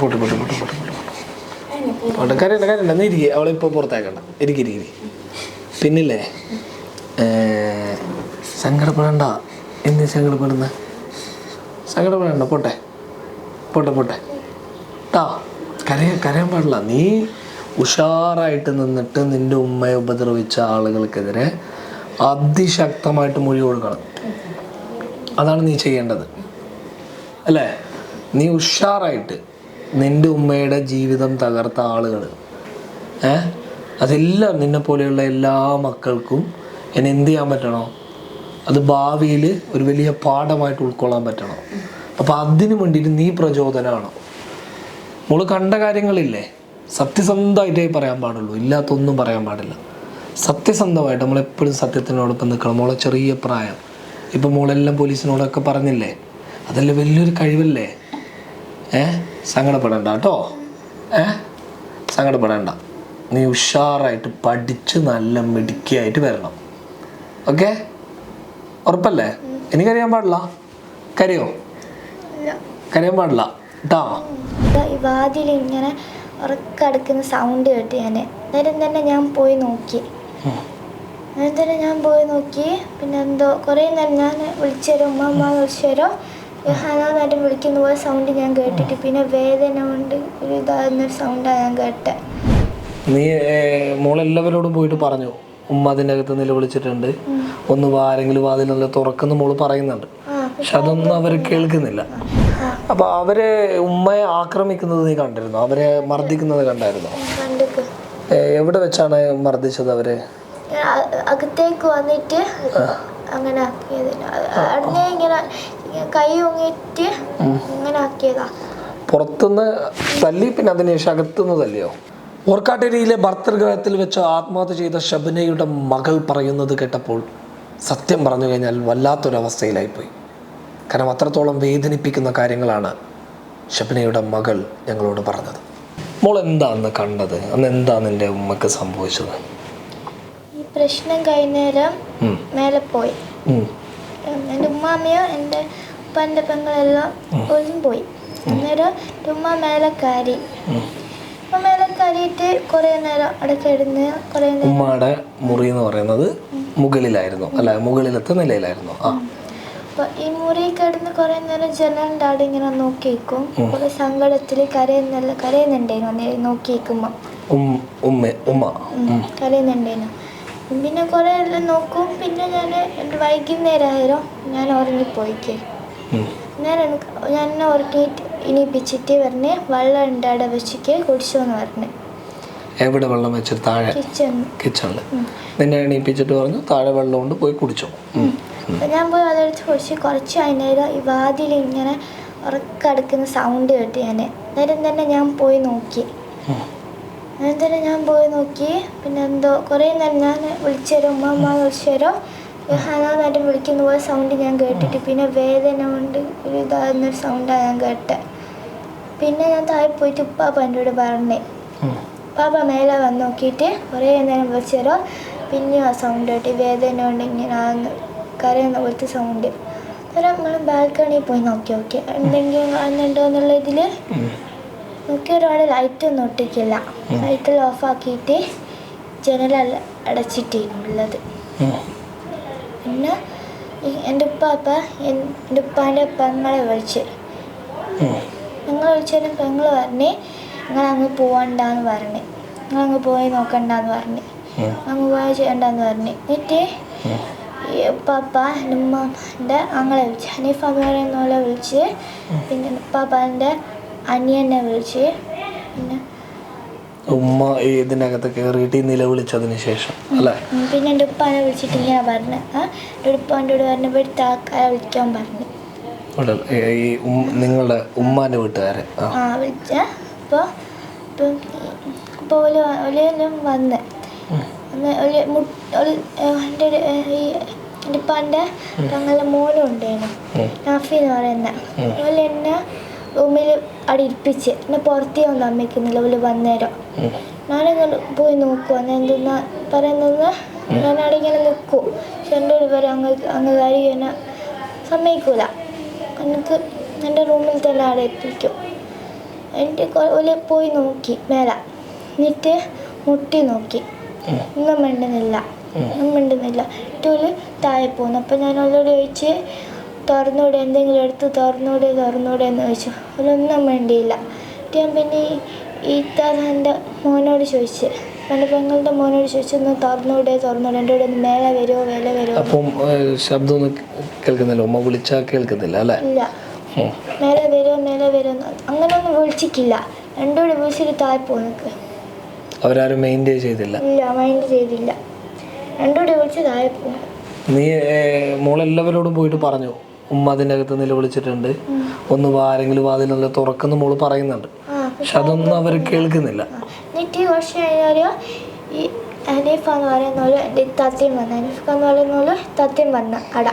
Pot പോട്ട് പോട്ട് പോട്ട് പോട്ട് കരയണ്ട കരയണ്ട നീ ഇരിക്കുക അവളെ ഇപ്പോൾ പുറത്തേക്കണ്ട. ഇരിക്കി ഇരിക്കി പിന്നില്ലേ? സങ്കടപ്പെടണ്ട. എന്ത് സങ്കടപ്പെടുന്ന? സങ്കടപ്പെടണ്ട. പോട്ടെ. പോട്ടെ പോട്ടെ. ട്ടാ കരയ കരയാൻ പാടില്ല. നീ ഉഷാറായിട്ട് നിന്നിട്ട് നിന്റെ ഉമ്മയെ ഉപദ്രവിച്ച ആളുകൾക്കെതിരെ അതിശക്തമായിട്ട് മൊഴി കൊടുക്കണം. അതാണ് നീ ചെയ്യേണ്ടത്. അല്ലേ? നീ ഉഷാറായിട്ട് നിന്റെ ഉമ്മയുടെ ജീവിതം തകർത്ത ആളുകൾ. ഏ? അതെല്ലാം നിന്നെ പോലെയുള്ള എല്ലാ മക്കൾക്കും എന്നെ എന്ത് ചെയ്യാൻ പറ്റണോ? അത് ഭാവിയിൽ ഒരു വലിയ പാഠമായിട്ട് ഉൾക്കൊള്ളാൻ പറ്റണം? അപ്പോൾ അതിന് വേണ്ടിയിട്ട് നീ പ്രചോദനമാണ് മോൾ കണ്ട കാര്യങ്ങളില്ലേ? സത്യസന്ധമായിട്ടേ പറയാൻ പാടുള്ളൂ. ഇല്ലാത്തൊന്നും പറയാൻ പാടില്ല. സത്യസന്ധമായിട്ട് നമ്മളെപ്പോഴും സത്യത്തിനോടൊപ്പം നിൽക്കണം. മോളെ ചെറിയ പ്രായം. ഇപ്പം മോളെല്ലാം പോലീസിനോടൊക്കെ പറഞ്ഞില്ലേ? അതല്ലേ വലിയൊരു കഴിവല്ലേ? ഏ? സങ്കടപ്പെടണ്ട കേട്ടോ. ഏ? സങ്കടപ്പെടേണ്ട. നീ ഉഷാറായിട്ട് പഠിച്ച് നല്ല മിടുക്കിയായിട്ട് വരണം. ഓക്കെ? ഉറപ്പല്ലേ? എനിക്കറിയാൻ പാടില്ല? കരയോ? കരയാൻ പാടില്ല. കേട്ടോ വാതിൽ ഇങ്ങനെ ഉറക്കടക്കുന്ന സൗണ്ട് കേട്ട് ഞാൻ അന്നേരം തന്നെ ഞാൻ പോയി നോക്കി. അന്നേരം തന്നെ ഞാൻ പോയി നോക്കി. പിന്നെ എന്തോ കുറേ നേരം ഞാൻ വിളിച്ചുതരും ഉമ്മ ഉമ്മ വിളിച്ചുതരോ ഹനാന്നായിട്ട് വിളിക്കുന്ന പോലെ സൗണ്ട് ഞാൻ കേട്ടിട്ട് പിന്നെ വേദന കൊണ്ട് ഒരു ഇതാകുന്ന സൗണ്ടാണ് ഞാൻ കേട്ടത്. നീ മോളെല്ലാവരോടും പോയിട്ട് പറഞ്ഞു. ഉമ്മ അതിന്റെ അകത്ത് നിലവിളിച്ചിട്ടുണ്ട് ഒന്ന് വാ, ആരെങ്കിലും വാതിലല്ല തുറക്കുന്ന മോൾ പറയുന്നുണ്ട്. പക്ഷെ അതൊന്നും അവർ കേൾക്കുന്നില്ല. അപ്പൊ അവരെ ഉമ്മയെ ആക്രമിക്കുന്നത് നീ കണ്ടിരുന്നു? അവരെ മർദ്ദിക്കുന്നത് കണ്ടായിരുന്നു? എവിടെ വെച്ചാണ് മർദ്ദിച്ചത് അവരെ? അകത്തേക്ക് വന്നിട്ട് അങ്ങനെ ഇങ്ങനെ കൈ ഒങ്ങിയിട്ട് ഇങ്ങനെ ആക്കിയതാ പുറത്തുനിന്ന് തല്ലി പിന്നെ അതിനുശേഷം അകത്തുനിന്ന് തല്ലിയോ? ഓർക്കാട്ടേരിയിലെ ഭർത്തൃഗ്രഹത്തിൽ വെച്ച് ആത്മഹത്യ ചെയ്ത ശബനയുടെ മകൾ പറയുന്നത് കേട്ടപ്പോൾ സത്യം പറഞ്ഞു കഴിഞ്ഞാൽ വല്ലാത്തൊരവസ്ഥയിലായിപ്പോയി. കാരണം അത്രത്തോളം വേദനിപ്പിക്കുന്ന കാര്യങ്ങളാണ് ശബനയുടെ മകൾ ഞങ്ങളോട് പറഞ്ഞത്. മോൾ എന്താ അന്ന് കണ്ടത്? അന്ന് എന്താ നിന്റെ ഉമ്മക്ക് സംഭവിച്ചത്? ഈ പ്രശ്നം കഴിഞ്ഞേരം മേലെ പോയി. എന്റെ ഉമ്മാമ്മയോ എന്റെ ഉപ്പാന്റെ പെങ്ങളെല്ലാം ഒന്നും പോയി. അന്നേരം എന്റെ ഉമ്മ മേലെ കയറി. ഉമ്മ മേലെ കയറിയിട്ട് കുറേ നേരം അവിടെ കിടന്ന് കുറേ നേരം ഉമ്മയുടെ മുറി എന്ന് പറയുന്നത് മുകളിലായിരുന്നു. അല്ല മുകളിലത്തെ നിലയിലായിരുന്നു. ആ. അപ്പോൾ ഈ മുറി കിടന്ന് കുറേ നേരം ജനലിന്റെ അവിടെ ഇങ്ങനെ നോക്കി നിൽക്കും കുറേ സങ്കടത്തിൽ കരയുന്നല്ല കരയുന്നുണ്ടായിരുന്നു നോക്കി നിൽക്കുമ്പോൾ ഉം പിന്നെ കുറേ എല്ലാം നോക്കും. പിന്നെ ഞാൻ വൈകുന്നേരമായാലും ഞാൻ ഉറങ്ങിപ്പോയിക്ക്. ഞാൻ എനിക്ക് ഞാൻ എന്നെ ഉറക്കിയിട്ട് ഇനിയിപ്പിച്ചിട്ട് പറഞ്ഞ് വെള്ളം ഉണ്ട് അവിടെ വെച്ചിട്ട് കുടിച്ചോ എന്ന് പറഞ്ഞു. എവിടെ വെള്ളം വെച്ചിട്ട് താഴെ? കിച്ചണിൽ. നിന്നെ എണീപ്പിച്ചിട്ട് പറഞ്ഞു താഴെ വെള്ളം കൊണ്ട് പോയി കുടിച്ചു. ഞാൻ പോയി അതെടുത്ത് കുടിച്ച് കുറച്ച് അതിനേരം ഈ വാതിൽ ഇങ്ങനെ ഉറക്കടക്കുന്ന സൗണ്ട് കേട്ട് ഞാൻ നേരം തന്നെ ഞാൻ പോയി നോക്കി. തന്നെ ഞാൻ പോയി നോക്കി. പിന്നെ എന്തോ കുറേ നേരം ഞാൻ വിളിച്ചുതരും ഉമ്മ ഉമ്മ വിളിച്ചുതരോ ഹനാന്നായിട്ട് വിളിക്കുന്ന പോലെ സൗണ്ട് ഞാൻ കേട്ടിട്ട് പിന്നെ വേദന കൊണ്ട് ഒരു ഇതാകുന്നൊരു സൗണ്ടാണ് ഞാൻ കേട്ടത് പിന്നെ ഞാൻ താഴെ പോയിട്ട് ഉപ്പാപ്പ എന്റെ കൂടെ പറഞ്ഞേ. ഉപ്പാപ്പ മേലെ വന്ന് നോക്കിയിട്ട് കുറേ നേരം വിളിച്ചുതരോ പിന്നെയും ആ സൗണ്ട് കേട്ടി വേദന കൊണ്ട് ഇങ്ങനെ ആന്ന് കരയുന്ന പോലത്തെ സൗണ്ട് അന്നേരം നമ്മൾ ബാൽക്കണിയിൽ പോയി നോക്കി നോക്കി എന്തെങ്കിലും കാണുന്നുണ്ടോ എന്നുള്ള ഇതിൽ ഉം. നോക്കി ഒരുപാട് ലൈറ്റൊന്നും ഒട്ടിക്കില്ല ഓഫ് ആക്കിയിട്ട് ഉള്ളത് ഉം. പിന്നെ എന്റെ ഉപ്പാപ്പ എൻ- എന്റെ ഉപ്പാന്റെ പെങ്ങളെ വിളിച്ച്. ഞങ്ങൾ വിളിച്ചാലും പെങ്ങൾ പറഞ്ഞ് നിങ്ങൾ അങ്ങ് പോവണ്ടെന്ന് പറഞ്ഞ് നിങ്ങൾ അങ്ങ് പോയി നോക്കണ്ടെന്ന് പറഞ്ഞ്. അങ്ങ് പോയി ചെയ്യണ്ടെന്ന് പറഞ്ഞ് എന്നിട്ട് ഈ ഉപ്പാപ്പ എന്റെ ഉമ്മാന്റെ അങ്ങളെ വിളിച്ച് ഹനീഫ് അമ്മ പറയുന്ന പോലെ വിളിച്ച് പിന്നെ ഉപ്പാപ്പാന്റെ അനിയനെ വിളിച്ച് പിന്നെ ഉമ്മ ഇതിനകത്ത് കയറിയിട്ട് ഈ നിലവിളിച്ചതിന് ശേഷം അല്ലേ? പിന്നെ എന്റെ ഉപ്പാനെ വിളിച്ചിട്ട് ഞാൻ പറഞ്ഞു ആ എന്റെ ഉപ്പാന്റെ കൂടെ പറഞ്ഞ ഇവിടുത്തെ ആൾക്കാരെ വിളിക്കാൻ പറഞ്ഞു. ഇവിടെ ഈ- ഉം- നിങ്ങളുടെ ഉമ്മാന്റെ വീട്ടുകാരെ ആ. ആ വിളിച്ച അപ്പോൾ ഇപ്പം ഇപ്പോൾ ഓൽ വ- ഓലെല്ലാം വന്ന്. ഒരു ഒരു എന്റെ ഒരു, ഏഹ് ഈ എന്റെ ഉപ്പാന്റെ തങ്ങളുടെ മോനും ഉണ്ടായിരുന്നു ഉം. നാഫി എന്ന് പറയുന്ന അതുപോലെ എന്നെ റൂമിൽ അവിടെ ഇരിപ്പിച്ച്. എന്നെ പുറത്തേ ഒന്നും അമ്മയ്ക്ക് നിലവിൽ വന്നേരം. ഞാനങ്ങനെ പോയി നോക്കും. അന്ന് എന്തെന്നാ പറയുന്നത്? ഞാൻ അവിടെ ഇങ്ങനെ നിൽക്കും പക്ഷെ എന്റെ ഒരു പേര് അങ്ങ് അങ്ങ് കാര്യം എന്നെ സമ്മതിക്കൂല. എനിക്ക് എന്റെ റൂമിൽ തന്നെ അവിടെ എത്തിക്കും. എന്നിട്ട് ഒരു പോയി നോക്കി മേല. എന്നിട്ട് മുട്ടി നോക്കി. ഒന്നും മിണ്ടുന്നില്ല. ഒന്നും മിണ്ടുന്നില്ല. ഓൽ താഴെ പോകുന്നു അപ്പം ഞാൻ ഓലോട് ചോദിച്ച് തുറന്നൂടെ എന്തെങ്കിലും എടുത്ത് തുറന്നൂടെ തുറന്നൂടെ എന്ന് ചോദിച്ചു. അതൊന്നും മിണ്ടിയില്ല. എന്നിട്ട് ഞാൻ പിന്നെ ഈ ഈത്താന്റെ മോനോട് ചോദിച്ച്. എന്റെ പെങ്ങളുടെ മോനോട് ചോദിച്ചു ഒന്ന് തുറന്നൂടെ തുറന്നൂടെ എന്റെ കൂടെ ഒന്ന് മേലെ വരുമോ മേലെ വരുമോ അപ്പം ശബ്ദമൊന്നും കേൾക്കുന്നില്ല. ഉമ്മ വിളിച്ചാൽ കേൾക്കുന്നില്ല അല്ലേ? ഇല്ല. മേലെ വരുമോ മേലെ വരുമോ അങ്ങനെയൊന്നും വിളിച്ചിട്ടില്ല. എന്റെ കൂടെ വിളിച്ചിട്ട് താഴ്പോ പോന്നക്ക് അവരാരും മൈൻഡ് ചെയ്തില്ല. ഇല്ല മൈൻഡ് ചെയ്തില്ല. എന്റെ കൂടെ വിളിച്ച് താഴെ പോകും നീ മോളെല്ലാവരോടും പോയിട്ട് പറഞ്ഞു? ഉമ്മ അതിന്റെ അകത്ത് നിലവിളിച്ചിട്ടുണ്ട്. ഒന്ന് വാരെങ്കിലും വാതിലുള്ള തുറക്കുന്ന മോൾ പറയുന്നുണ്ട്. പക്ഷെ അതൊന്നും അവർ കേൾക്കുന്നില്ല. എന്നിട്ട് കുറച്ച് കഴിഞ്ഞാൽ ഈ അനീഫ എന്ന് പറയുന്നോൽ എന്റെ തത്തയും വന്നു. അനീഫ എന്ന് പറയുന്നോൽ തത്തയും വന്ന്. അട.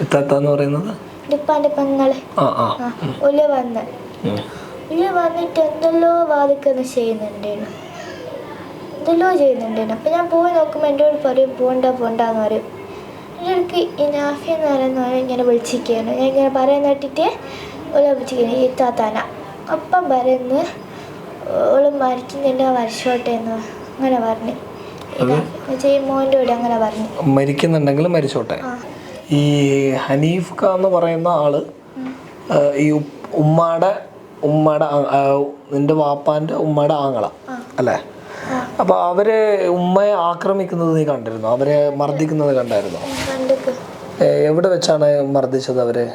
ഇത്താത്ത എന്ന് പറയുന്നത്? ഡിപ്പാന്റെ പെങ്ങൾ. ആ ആ. ആ ഒൽ വന്ന്. ഉം. വന്നിട്ട് എന്തെല്ലോ വാദിക്കുന്ന ചെയ്യുന്നുണ്ടേനു. എന്തെല്ലോ ചെയ്യുന്നുണ്ടേനു. അപ്പം ഞാൻ പോയി നോക്കുമ്പോൾ എന്റെ കൂടെ പറയും പോണ്ട പോണ്ടെന്ന് പറയും. എന്റെ ഇനാഫി ഈ നാഫി എന്ന് പറയുന്നവരെ ഇങ്ങനെ വിളിച്ചിരിക്കുകയാണ്. ഞാൻ ഇങ്ങനെ പറയുന്ന കേട്ടിട്ട് ഓളെ വിളിച്ചിരിക്കുന്നു ഈ താത്താന അപ്പം പറയുന്നു ഓൾ മരിക്കുന്നില്ല വർഷോട്ടെ എന്ന് അങ്ങനെ പറഞ്ഞു. ഈ മോന്റെ കൂടെ അങ്ങനെ പറഞ്ഞു. മരിക്കുന്നുണ്ടെങ്കിൽ മരിച്ചോട്ടെ. ഈ ഹനീഫ് ഖാൻ എന്ന് പറയുന്ന ആൾ ഈ ഉമ്മാടെ ഉമ്മാടെ നിന്റെ വാപ്പാന്റെ ഉമ്മയുടെ ആങ്ങള അല്ലേ. അപ്പൊ അവർ ഉമ്മയെ ആക്രമിക്കുന്നത് നീ കണ്ടിരുന്നു? അവരെ മർദ്ദിക്കുന്നത് കണ്ടായിരുന്നു? എവിടെ വെച്ചാണ് മർദ്ദിച്ചത് അവരെ?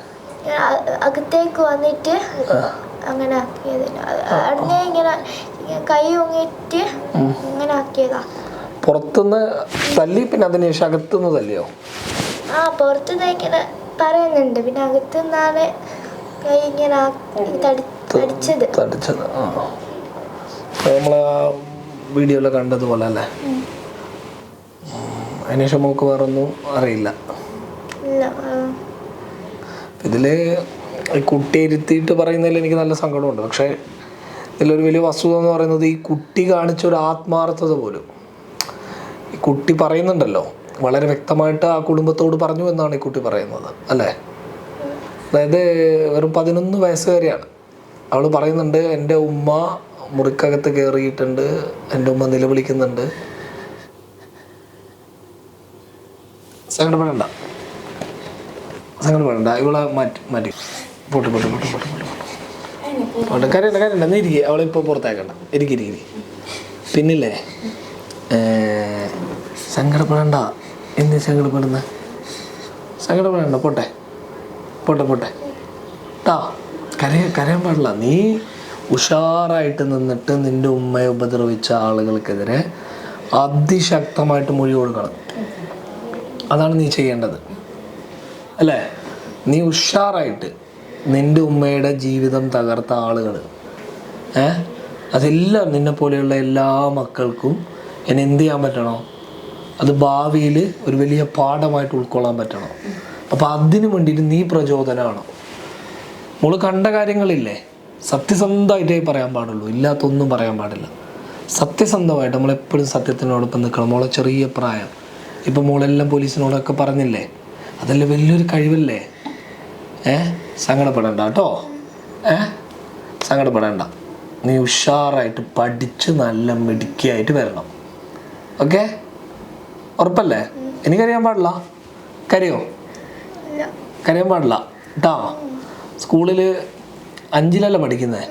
അകത്തേക്ക് വന്നിട്ട് അങ്ങനെ ആക്കിയത് അടനെ ഇങ്ങനെ കൈ ഒങ്ങിയിട്ട് ഇങ്ങനെ ആക്കിയതാ. പുറത്തുനിന്ന് തല്ലി പിന്നെ അതിന് ശേഷം അകത്തുനിന്ന് തല്ലിയോ? ആ പുറത്തുനിന്ന് ഇങ്ങനെ പറയുന്നുണ്ട്. പിന്നെ അകത്തുനിന്നാണ് കൈ ഇങ്ങനെ തടിച്ചത്. തടിച്ചത്. ആ. നമ്മൾ വീഡിയോയിൽ കണ്ടതുപോലെ അല്ലേ. അതിനുശേഷം നമുക്ക് വേറൊന്നും അറിയില്ല. ഇതിൽ ഈ കുട്ടി ഇരുത്തിയിട്ട് പറയുന്നതിൽ എനിക്ക് നല്ല സങ്കടമുണ്ട്. പക്ഷേ ഇതിലൊരു വലിയ വസ്തുത എന്ന് പറയുന്നത് ഈ കുട്ടി കാണിച്ച ഒരു ആത്മാർത്ഥത പോലും. ഈ കുട്ടി പറയുന്നുണ്ടല്ലോ വളരെ വ്യക്തമായിട്ട് ആ കുടുംബത്തോട് പറഞ്ഞു എന്നാണ് ഈ കുട്ടി പറയുന്നത് അല്ലേ? അതായത് വെറും പതിനൊന്ന് വയസ്സുകാരിയാണ്. അവൾ പറയുന്നുണ്ട് എന്റെ ഉമ്മ മുറിക്കകത്ത് കയറിയിട്ടുണ്ട് എന്റെ ഉമ്മ നിലവിളിക്കുന്നുണ്ട്. സങ്കടപ്പെടണ്ട. സങ്കടപ്പെടണ്ട. ഇവളെ മാറ്റി മാറ്റി. പൊട്ടി പൊട്ടി പൊട്ടി പൊട്ടി പൊട്ടി പോട്ടെ. കരയണ്ട നീ ഇരിക്കുക അവളെ ഇപ്പോൾ പുറത്തേക്കണ്ട. ഇരിക്കിരിക്കി ഇരിക്കി പിന്നില്ലേ? സങ്കടപ്പെടണ്ട. എന്ത് സങ്കടപ്പെടുന്ന? സങ്കടപ്പെടണ്ട. പോട്ടെ. പോട്ടെ പോട്ടെ. ടാ കരയ കരയാൻ പാടില്ല. നീ ഉഷാറായിട്ട് നിന്നിട്ട് നിന്റെ ഉമ്മയെ ഉപദ്രവിച്ച ആളുകൾക്കെതിരെ അതിശക്തമായിട്ട് മൊഴി കൊടുക്കണം. അതാണ് നീ ചെയ്യേണ്ടത്. അല്ലേ? നീ ഉഷാറായിട്ട് നിന്റെ ഉമ്മയുടെ ജീവിതം തകർത്ത ആളുകൾ ഏ? അതെല്ലാം നിന്നെ പോലെയുള്ള എല്ലാ മക്കൾക്കും എന്നെ എന്ത് ചെയ്യാൻ പറ്റണോ? അത് ഭാവിയിൽ ഒരു വലിയ പാഠമായിട്ട് ഉൾക്കൊള്ളാൻ പറ്റണം? അപ്പോൾ അതിനു വേണ്ടിയിട്ട് നീ പ്രചോദനമാണ് മോൾ കണ്ട കാര്യങ്ങളില്ലേ? സത്യസന്ധമായിട്ടേ പറയാൻ പാടുള്ളൂ. ഇല്ലാത്തൊന്നും പറയാൻ പാടില്ല. സത്യസന്ധമായിട്ട് നമ്മളെപ്പോഴും സത്യത്തിനോടൊപ്പം നിൽക്കണം. മോളെ ചെറിയ പ്രായം. ഇപ്പം മോളെല്ലാം പോലീസിനോടൊക്കെ പറഞ്ഞില്ലേ? അതല്ലേ വലിയൊരു കഴിവല്ലേ? ഏ? സങ്കടപ്പെടണ്ട കേട്ടോ. ഏ? സങ്കടപ്പെടേണ്ട. നീ ഉഷാറായിട്ട് പഠിച്ച് നല്ല മിടുക്കിയായിട്ട് വരണം. ഓക്കെ? ഉറപ്പല്ലേ? എനിക്കറിയാൻ പാടില്ല? കരയോ? കരയാൻ പാടില്ല. കേട്ടോ സ്കൂളിൽ അഞ്ചിലല്ല പഠിക്കുന്നത്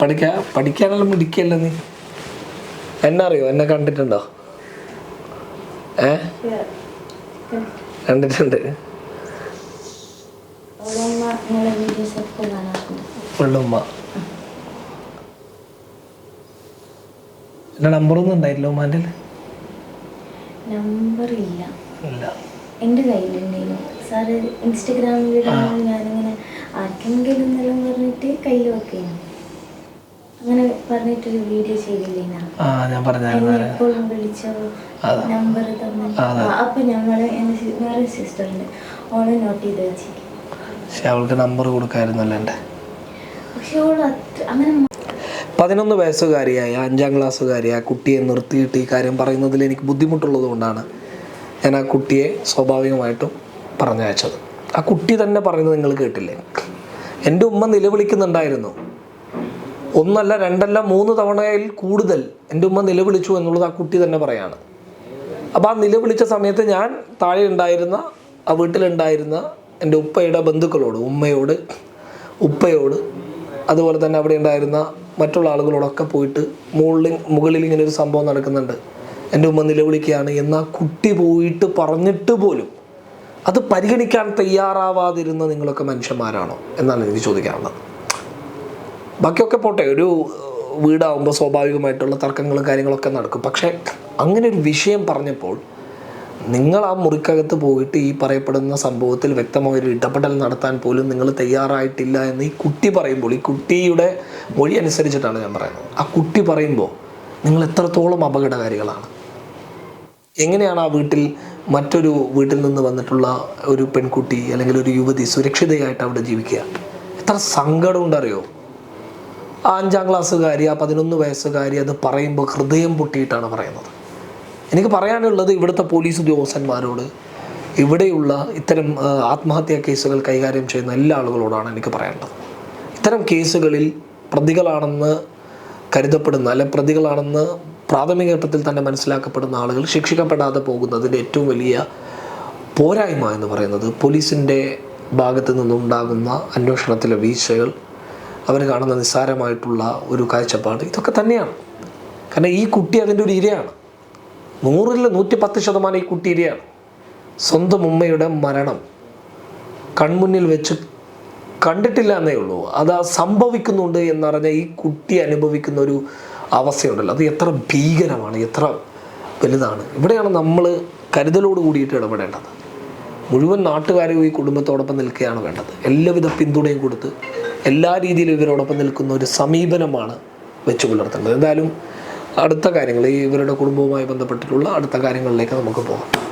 പഠിക്കാ പഠിക്കാനെല്ലാം മിടിക്കല്ല നീ? എന്നെ അറിയോ? എന്നെ കണ്ടിട്ടുണ്ടോ? ഏ? കണ്ടിട്ടുണ്ട്. ഉള്ളുമ്മ. എന്റെ നമ്പറൊന്നും ഉണ്ടായില്ല ഉമ്മാന്റെ നമ്പർ ഇല്ല ഇല്ല. എന്റെ കയ്യിലുണ്ടായിരുന്നു. സാറ് ഇൻസ്റ്റഗ്രാമിലിടുമ്പോൾ ഞാനിങ്ങനെ ആർക്കെങ്കിലും എന്നെല്ലാം പറഞ്ഞിട്ട് കയ്യിൽ വെക്കുകയാണ് അങ്ങനെ പറഞ്ഞിട്ടൊരു വീഡിയോ ചെയ്തില്ലേനാ? എപ്പോഴും വിളിച്ചോ? നമ്പർ തന്നെ. അപ്പൊ ഞങ്ങൾ എന്റെ വേറെ സിസ്റ്റർ ഉണ്ട് ഓളെ നോട്ട് ചെയ്ത് വെച്ചിരിക്കും. പക്ഷെ അവൾക്ക് നമ്പർ കൊടുക്കായിരുന്നല്ലോ എന്റെ. പക്ഷെ ഓൾ അങ്ങനെ പതിനൊന്ന് വയസ്സുകാരിയായ അഞ്ചാം ക്ലാസ്സുകാരിയായ. കുട്ടിയെ നിർത്തിയിട്ട് ഈ കാര്യം പറയുന്നതിൽ എനിക്ക് ബുദ്ധിമുട്ടുള്ളത് കൊണ്ടാണ് ഞാൻ ആ കുട്ടിയെ സ്വാഭാവികമായിട്ടും പറഞ്ഞയച്ചത്. ആ കുട്ടി തന്നെ പറയുന്നത് നിങ്ങൾ കേട്ടില്ലേ? എന്റെ ഉമ്മ നിലവിളിക്കുന്നുണ്ടായിരുന്നു. ഒന്നല്ല രണ്ടല്ല മൂന്ന് തവണയിൽ കൂടുതൽ എന്റെ ഉമ്മ നിലവിളിച്ചു എന്നുള്ളത് ആ കുട്ടി തന്നെ പറയാണ്. അപ്പോൾ ആ നിലവിളിച്ച സമയത്ത് ഞാൻ താഴെ ഉണ്ടായിരുന്ന ആ വീട്ടിലുണ്ടായിരുന്ന എന്റെ ഉപ്പയുടെ ബന്ധുക്കളോട് ഉമ്മയോട് ഉപ്പയോട് അതുപോലെ തന്നെ അവിടെ ഉണ്ടായിരുന്ന മറ്റുള്ള ആളുകളോടൊക്കെ പോയിട്ട് മുകളിൽ മുകളിൽ ഇങ്ങനെ ഒരു സംഭവം നടക്കുന്നുണ്ട്. എന്റെ ഉമ്മ നിലവിളിക്കുകയാണ് എന്നാൽ കുട്ടി പോയിട്ട് പറഞ്ഞിട്ട് പോലും അത് പരിഗണിക്കാൻ തയ്യാറാവാതിരുന്ന നിങ്ങളൊക്കെ മനുഷ്യന്മാരാണോ എന്നാണ് എനിക്ക് ചോദിക്കാറുള്ളത് ബാക്കിയൊക്കെ പോട്ടെ ഒരു വീടാവുമ്പോൾ സ്വാഭാവികമായിട്ടുള്ള തർക്കങ്ങളും കാര്യങ്ങളൊക്കെ നടക്കും. പക്ഷേ അങ്ങനെ ഒരു വിഷയം പറഞ്ഞപ്പോൾ നിങ്ങൾ ആ മുറിക്കകത്ത് പോയിട്ട് ഈ പറയപ്പെടുന്ന സംഭവത്തിൽ വ്യക്തമായ ഒരു ഇടപെടൽ നടത്താൻ പോലും നിങ്ങൾ തയ്യാറായിട്ടില്ല എന്ന് ഈ കുട്ടി പറയുമ്പോൾ ഈ കുട്ടിയുടെ മൊഴി അനുസരിച്ചിട്ടാണ് ഞാൻ പറയുന്നത്. ആ കുട്ടി പറയുമ്പോൾ നിങ്ങൾ എത്രത്തോളം അപകടകാരികളാണ്? എങ്ങനെയാണ് ആ വീട്ടിൽ മറ്റൊരു വീട്ടിൽ നിന്ന് വന്നിട്ടുള്ള ഒരു പെൺകുട്ടി അല്ലെങ്കിൽ ഒരു യുവതി സുരക്ഷിതയായിട്ട് അവിടെ ജീവിക്കുക? എത്ര സങ്കടം ഉണ്ടറിയോ ആ അഞ്ചാം ക്ലാസ്സുകാരി ആ പതിനൊന്ന് വയസ്സുകാരി അത് പറയുമ്പോൾ ഹൃദയം പൊട്ടിയിട്ടാണ് പറയുന്നത്. എനിക്ക് പറയാനുള്ളത് ഇവിടുത്തെ പോലീസ് ഉദ്യോഗസ്ഥന്മാരോട് ഇവിടെയുള്ള ഇത്തരം ആത്മഹത്യാ കേസുകൾ കൈകാര്യം ചെയ്യുന്ന എല്ലാ ആളുകളോടാണ് എനിക്ക് പറയാനുള്ളത്. ഇത്തരം കേസുകളിൽ പ്രതികളാണെന്ന് കരുതപ്പെടുന്ന അല്ലെ പ്രതികളാണെന്ന് പ്രാഥമിക ഘട്ടത്തിൽ തന്നെ മനസ്സിലാക്കപ്പെടുന്ന ആളുകൾ ശിക്ഷിക്കപ്പെടാതെ പോകുന്നതിന്റെ ഏറ്റവും വലിയ പോരായ്മ എന്ന് പറയുന്നത് പോലീസിന്റെ ഭാഗത്തു നിന്നുണ്ടാകുന്ന അന്വേഷണത്തിലെ വീഴ്ചകൾ അവർ കാണുന്ന നിസ്സാരമായിട്ടുള്ള ഒരു കാഴ്ചപ്പാട് ഇതൊക്കെ തന്നെയാണ്. കാരണം ഈ കുട്ടി അതിന്റെ ഒരു ഇരയാണ്. നൂറിൽ നൂറ്റി പത്ത് ശതമാനം ഈ കുട്ടി ഇരയാണ്. സ്വന്തം ഉമ്മയുടെ മരണം കൺമുന്നിൽ വെച്ച് കണ്ടിട്ടില്ല എന്നേ ഉള്ളൂ. അത് സംഭവിക്കുന്നുണ്ട് എന്നറിഞ്ഞ ഈ കുട്ടി അനുഭവിക്കുന്ന ഒരു അവസ്ഥയുണ്ടല്ലോ. അത് എത്ര ഭീകരമാണ് എത്ര വലുതാണ്. ഇവിടെയാണ് നമ്മൾ കരുതലോട് കൂടിയിട്ട് ഇടപെടേണ്ടത്. മുഴുവൻ നാട്ടുകാരും ഈ കുടുംബത്തോടൊപ്പം നിൽക്കുകയാണ് വേണ്ടത്. എല്ലാവിധ പിന്തുണയും കൊടുത്ത് എല്ലാ രീതിയിലും ഇവരോടൊപ്പം നിൽക്കുന്ന ഒരു സമീപനമാണ് വെച്ച് പുലർത്തേണ്ടത്. എന്തായാലും അടുത്ത കാര്യങ്ങൾ ഈ ഇവരുടെ കുടുംബവുമായി ബന്ധപ്പെട്ടിട്ടുള്ള അടുത്ത കാര്യങ്ങളിലേക്ക് നമുക്ക് പോകാം.